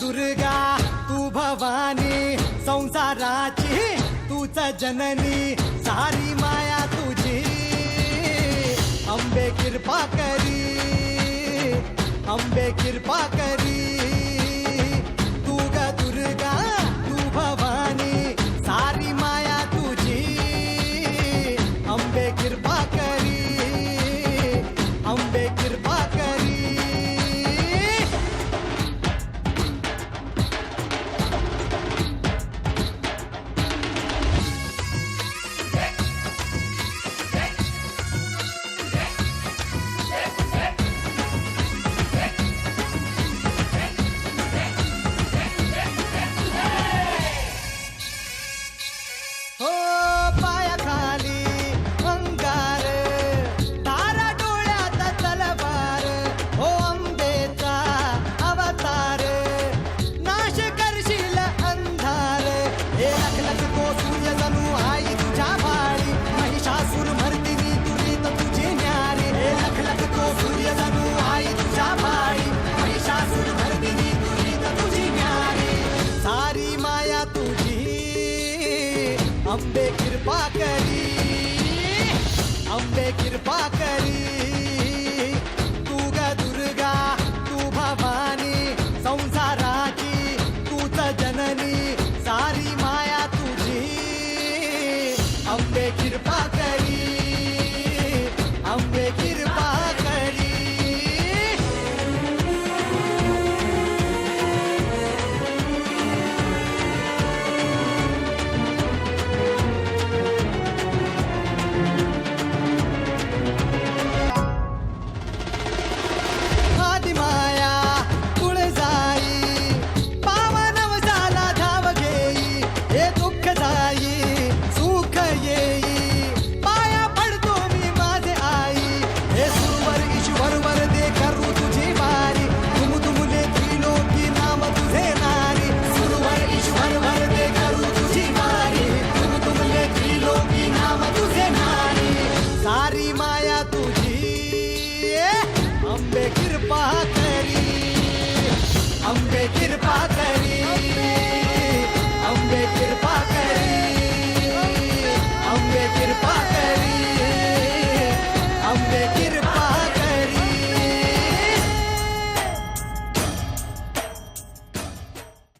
दुर्गा तू भवानी संसाराची तूच जननी सारी माया तुझी. अंबे कृपा करी अंबे कृपा करी. અંબે કૃપા કરી અંબે કૃપા કરી